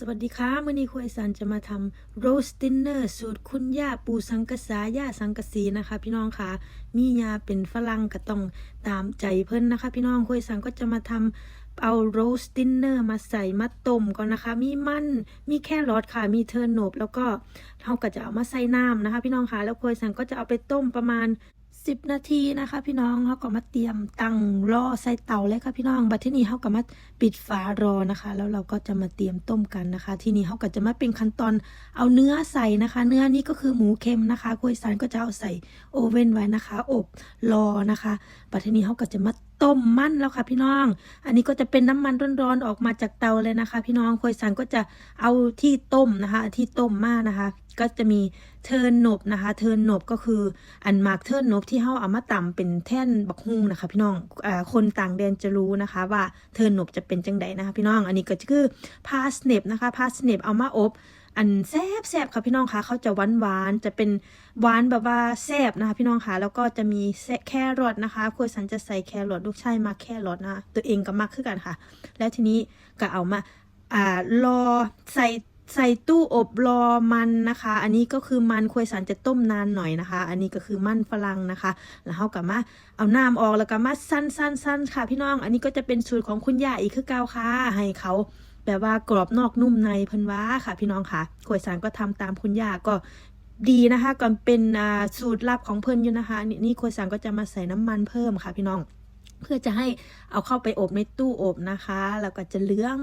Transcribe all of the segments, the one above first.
สวัสดีค่ะมื่อนี้ครูไอซันจะมาทำโรสตินเนอร์สูตรคุณย่าปูสังกษาย่าสังกสีนะคะ พี่น้องค่ะ มียาเป็นฝรั่งก็ต้องตามใจเพิ่นนะคะ พี่น้องครูไอซันก็จะมาทำเอาโรสตินเนอร์มาใส่มาต้มก่อนนะคะ มีมันมีแครอทค่ะ มีเทอร์โนบแล้วก็เราก็จะเอามาใส่น้ำนะคะ พี่น้องค่ะ แล้วครูไอซันก็จะเอาไปต้มประมาณ 10นาทีนะคะ พี่น้องเขาก็มาเตรียมตั้งรอใส่เตาเลยค่ะพี่น้องบัดที่นี้เขาก็มาปิดฝารอนะคะ แล้วเราก็จะมาเตรียมต้มกันนะคะ ที่นี่เขาก็จะมาเป็นขั้นตอนเอาเนื้อใส่นะคะ เนื้อนี้ก็คือหมูเค็มนะคะคุยสานก็จะเอาใส่โอเว่นไว้นะคะ อบรอนะคะบัดที่นี้เขาก็จะมา ต้มมันแล้วค่ะพี่น้อง อันนี้ก็จะเป็นน้ำมันร้อนๆออกมาจากเตาเลยนะคะ พี่น้องคุยสานก็จะเอาที่ต้มนะคะ ที่ต้มมานะคะ ก็จะมีเทิร์นบนะคะ เทิร์นบก็คืออันมากเทิร์นบที่เฮาเอามาตำเป็นแท่นบักฮุงนะคะ พี่น้องอคนต่างแดนจะรู้นะคะ ว่าเทิร์นบจะเป็นจังใดนะคะ พี่น้อง อันนี้ก็คือพาสเนปนะคะ พาสเนปเอามาอบ อันแซบแซบค่ะพี่น้องคะเขาจะหวานหวานๆจะเป็นหวานแบบว่าแซบนะคะพี่น้องคะแล้วก็จะมีแครอทนะคะครัวสันจะใส่แครอทลูกชายมาแครอทนะะตัวเองก็มักคือกันค่ะ แล้วทีนี้ก็เอามาอ่ารอใส่ใส่ตู้อบรอมันนะคะ อันนี้ก็คือมันครัวสันจะต้มนานหน่อยนะคะ อันนี้ก็คือมันฝรั่งนะคะ แล้วเขาก็มาเอาน้ำออกแล้วก็มาสั้นสั้นสั้นค่ะ พี่น้อง อันนี้ก็จะเป็นสูตรของคุณย่าอีกคือเก้าค่ะ ให้เขา แบบว่ากรอบนอกนุ่มในเพิ่นว่าค่ะ พี่น้องค่ะขวยสารก็ทำตามคุณย่าก็ดีนะคะก่อนเป็นสูตรลับของเพิ่นอยู่นะคะ นี่นี่ขวยสารก็จะมาใส่น้ำมันเพิ่มค่ะพี่น้อง เพื่อจะให้เอาเข้าไปอบในตู้อบนะคะ แล้วก็จะเลือง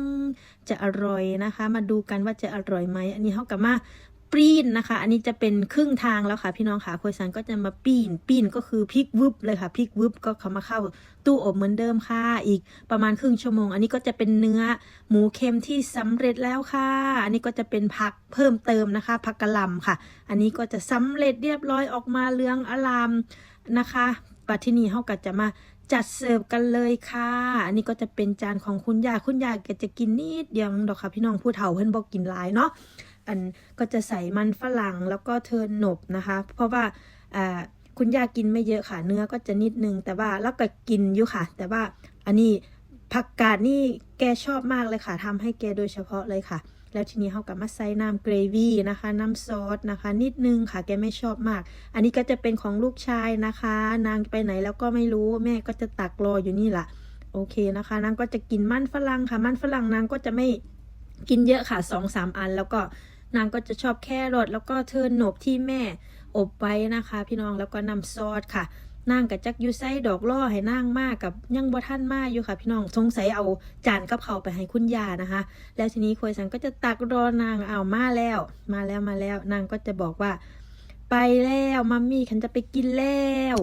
จะอร่อยนะคะ มาดูกันว่าจะอร่อยไหมอันนี้เขากับมา ปีนนะคะ อันนี้จะเป็นครึ่งทางแล้วค่ะ พี่น้องค่ะคุยสันก็จะมาปีนปีนก็คือพลิกวึบเลยค่ะพลิกวึบก็เขามาเข้าตู้อบเหมือนเดิมค่ะ อีกประมาณครึ่งชั่วโมง อันนี้ก็จะเป็นเนื้อหมูเค็มที่สำเร็จแล้วค่ะ อันนี้ก็จะเป็นผักเพิ่มเติมนะคะ ผักกะหล่ำค่ะ อันนี้ก็จะสำเร็จเรียบร้อยออกมาเลืองอลามนะคะปัจจุบันนี้เขาก็จะมาจัดเสิร์ฟกันเลยค่ะ อันนี้ก็จะเป็นจานของคุณยายคุณยายแกจะกินนิดเดียวดอกค่ะพี่น้องผู้เฒ่าเพิ่นบอกกินหลายเนาะ อันก็จะใส่มันฝรั่งแล้วก็เทินหนบนะคะ เพราะว่าคุณย่ากินไม่เยอะค่ะเนื้อก็จะนิดนึง แต่ว่าแล้วก็กินอยู่ค่ะ แต่ว่าอันนี้ผักกาดนี่แกชอบมากเลยค่ะทำให้แกโดยเฉพาะเลยค่ะ แล้วทีนี้เขากับมาใส่น้ำเกรวี่นะคะ น้ำซอสนะคะ นิดนึงค่ะ แกไม่ชอบมาก อันนี้ก็จะเป็นของลูกชายนะคะ นางไปไหนแล้วก็ไม่รู้แม่ก็จะตักรออยู่นี่แหละโอเคนะคะ นางก็จะกินมันฝรั่งค่ะ มันฝรั่งนางก็จะไม่กินเยอะค่ะสองสามอันแล้วก็ นางก็จะชอบแครอทแล้วก็เทินโหนบที่แม่อบไว้นะคะ พี่น้องแล้วก็น้ำซอสค่ะนางกับจักยูไส้ดอกล่อให้นางมากกับยังบ่ท่านมากอยู่ค่ะพี่น้องสงสัยเอาจานกับเขาไปให้คุณยานะคะ แล้วทีนี้ควยสันก็จะตักรอนางเอามาแล้ว มาแล้วมาแล้วนางก็จะบอกว่า ไปแล้วมัมมี่ฉันจะไปกินแล้ว